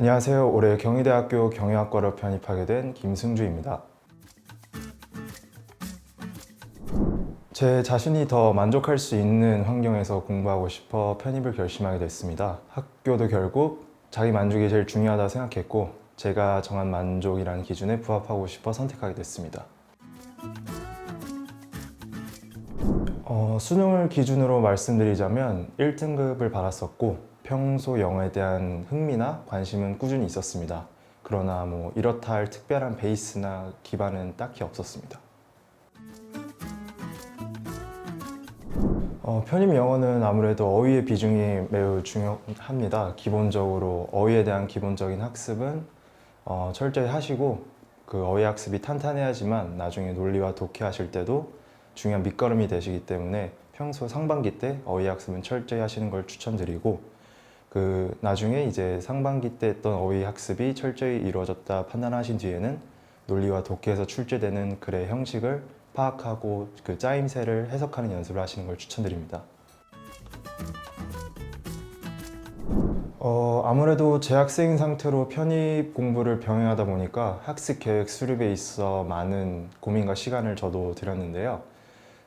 안녕하세요. 올해 경희대학교 경영학과로 편입하게 된 김승주입니다. 제 자신이 더 만족할 수 있는 환경에서 공부하고 싶어 편입을 결심하게 됐습니다. 학교도 결국 자기 만족이 제일 중요하다 생각했고 제가 정한 만족이라는 기준에 부합하고 싶어 선택하게 됐습니다. 어, 수능을 기준으로 말씀드리자면 1등급을 받았었고 평소 영어에 대한 흥미나 관심은 꾸준히 있었습니다. 그러나 뭐 이렇다 할 특별한 베이스나 기반은 딱히 없었습니다. 어, 편입 영어는 아무래도 어휘의 비중이 매우 중요합니다. 기본적으로 어휘에 대한 기본적인 학습은 어, 철저히 하시고 그 어휘 학습이 탄탄해야지만 나중에 논리와 독해 하실 때도 중요한 밑거름이 되시기 때문에 평소 상반기 때 어휘 학습은 철저히 하시는 걸 추천드리고 그 나중에 이제 상반기 때 했던 어휘 학습이 철저히 이루어졌다 판단하신 뒤에는 논리와 독해에서 출제되는 글의 형식을 파악하고 그 짜임새를 해석하는 연습을 하시는 걸 추천드립니다. 어, 아무래도 재학생 상태로 편입 공부를 병행하다 보니까 학습 계획 수립에 있어 많은 고민과 시간을 저도 들였는데요.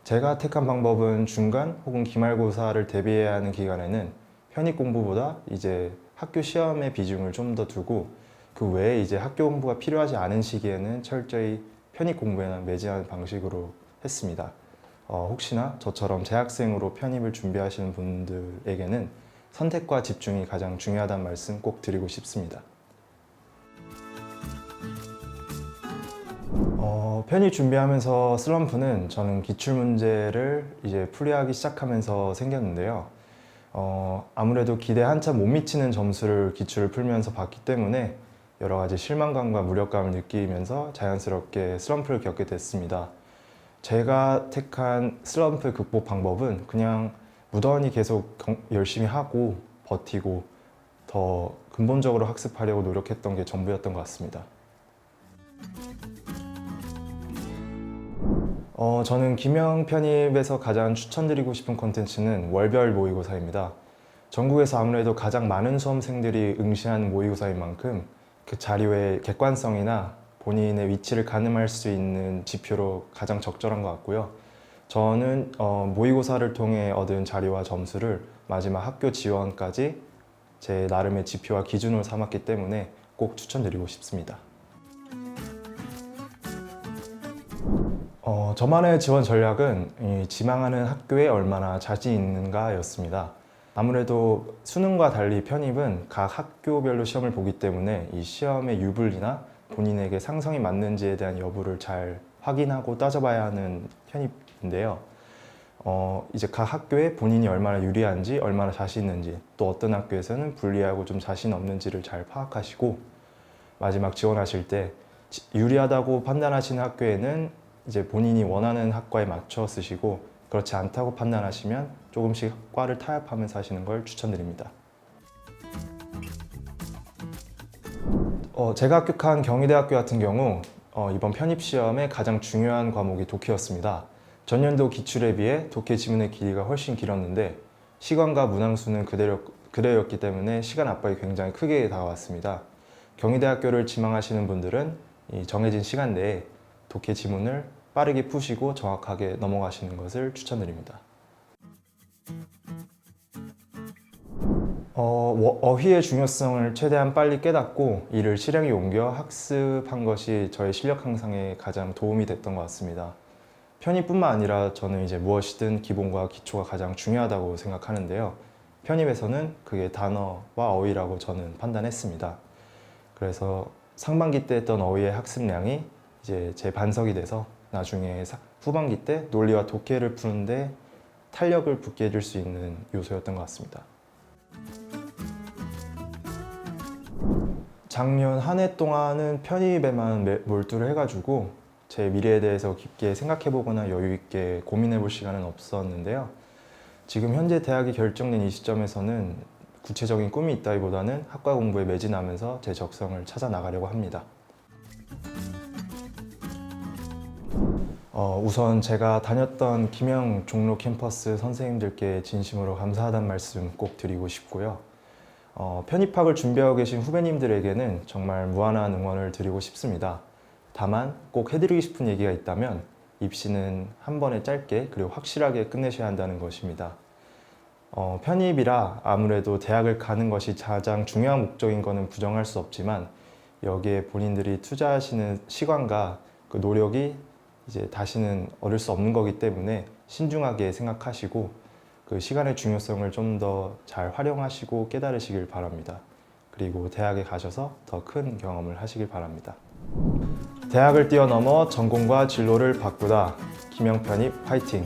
제가 택한 방법은 중간 혹은 기말고사를 대비해야 하는 기간에는 편입 공부보다 이제 학교 시험의 비중을 좀 더 두고 그 외에 이제 학교 공부가 필요하지 않은 시기에는 철저히 편입 공부에만 매진하는 방식으로 했습니다. 어, 혹시나 저처럼 재학생으로 편입을 준비하시는 분들에게는 선택과 집중이 가장 중요하다는 말씀 꼭 드리고 싶습니다. 어, 편입 준비하면서 슬럼프는 저는 기출 문제를 이제 풀이하기 시작하면서 생겼는데요. 어, 아무래도 기대 한참 못 미치는 점수를 기출을 풀면서 봤기 때문에 여러 가지 실망감과 무력감을 느끼면서 자연스럽게 슬럼프를 겪게 됐습니다. 제가 택한 슬럼프 극복 방법은 그냥 무던히 계속 경- 열심히 하고 버티고 더 근본적으로 학습하려고 노력했던 게 전부였던 것 같습니다. 어, 저는 김영 편입에서 가장 추천드리고 싶은 콘텐츠는 월별 모의고사입니다. 전국에서 아무래도 가장 많은 수험생들이 응시하는 모의고사인 만큼 그 자료의 객관성이나 본인의 위치를 가늠할 수 있는 지표로 가장 적절한 것 같고요. 저는 어, 모의고사를 통해 얻은 자료와 점수를 마지막 학교 지원까지 제 나름의 지표와 기준으로 삼았기 때문에 꼭 추천드리고 싶습니다. 어, 저만의 지원 전략은 이 지망하는 학교에 얼마나 자신 있는가였습니다. 아무래도 수능과 달리 편입은 각 학교별로 시험을 보기 때문에 이 시험의 유불이나 본인에게 상성이 맞는지에 대한 여부를 잘 확인하고 따져봐야 하는 편입인데요. 어, 이제 각 학교에 본인이 얼마나 유리한지, 얼마나 자신 있는지, 또 어떤 학교에서는 불리하고 좀 자신 없는지를 잘 파악하시고 마지막 지원하실 때 지- 유리하다고 판단하시는 학교에는 이제 본인이 원하는 학과에 맞춰 쓰시고 그렇지 않다고 판단하시면 조금씩 과를 타협하면서 하시는 걸 추천드립니다. 어, 제가 합격한 경희대학교 같은 경우 어, 이번 편입 시험의 가장 중요한 과목이 독해였습니다. 전년도 기출에 비해 독해 지문의 길이가 훨씬 길었는데 시간과 문항수는 그대로, 그대로였기 때문에 시간 압박이 굉장히 크게 다가왔습니다. 경희대학교를 지망하시는 분들은 이 정해진 시간 내에 독해 지문을 빠르게 푸시고 정확하게 넘어가시는 것을 추천드립니다. 어, 워- 어휘의 중요성을 최대한 빨리 깨닫고 이를 실행에 옮겨 학습한 것이 저의 실력 향상에 가장 도움이 됐던 것 같습니다. 편입뿐만 아니라 저는 이제 무엇이든 기본과 기초가 가장 중요하다고 생각하는데요. 편입에서는 그게 단어와 어휘라고 저는 판단했습니다. 그래서 상반기 때 했던 어휘의 학습량이 이제 제 반석이 돼서 나중에 사- 후반기 때 논리와 독해를 푸는데 탄력을 붙게 해줄 수 있는 요소였던 것 같습니다. 작년 한 해 동안은 편입에만 매- 몰두를 해가지고 제 미래에 대해서 깊게 생각해보거나 여유 있게 고민해볼 시간은 없었는데요. 지금 현재 대학이 결정된 이 시점에서는 구체적인 꿈이 있다기보다는 학과 공부에 매진하면서 제 적성을 찾아 나가려고 합니다. 어, 우선 제가 다녔던 김영 종로 캠퍼스 선생님들께 진심으로 감사하다는 말씀 꼭 드리고 싶고요. 어, 편입학을 준비하고 계신 후배님들에게는 정말 무한한 응원을 드리고 싶습니다. 다만 꼭 해드리고 싶은 얘기가 있다면 입시는 한 번에 짧게 그리고 확실하게 끝내셔야 한다는 것입니다. 어, 편입이라 아무래도 대학을 가는 것이 가장 중요한 목적인 것은 부정할 수 없지만 여기에 본인들이 투자하시는 시간과 그 노력이 이제 다시는 얻을 수 없는 거기 때문에 신중하게 생각하시고 그 시간의 중요성을 좀 더 잘 활용하시고 깨달으시길 바랍니다. 그리고 대학에 가셔서 더 큰 경험을 하시길 바랍니다. 대학을 뛰어넘어 전공과 진로를 바꾸다 김영편입 화이팅!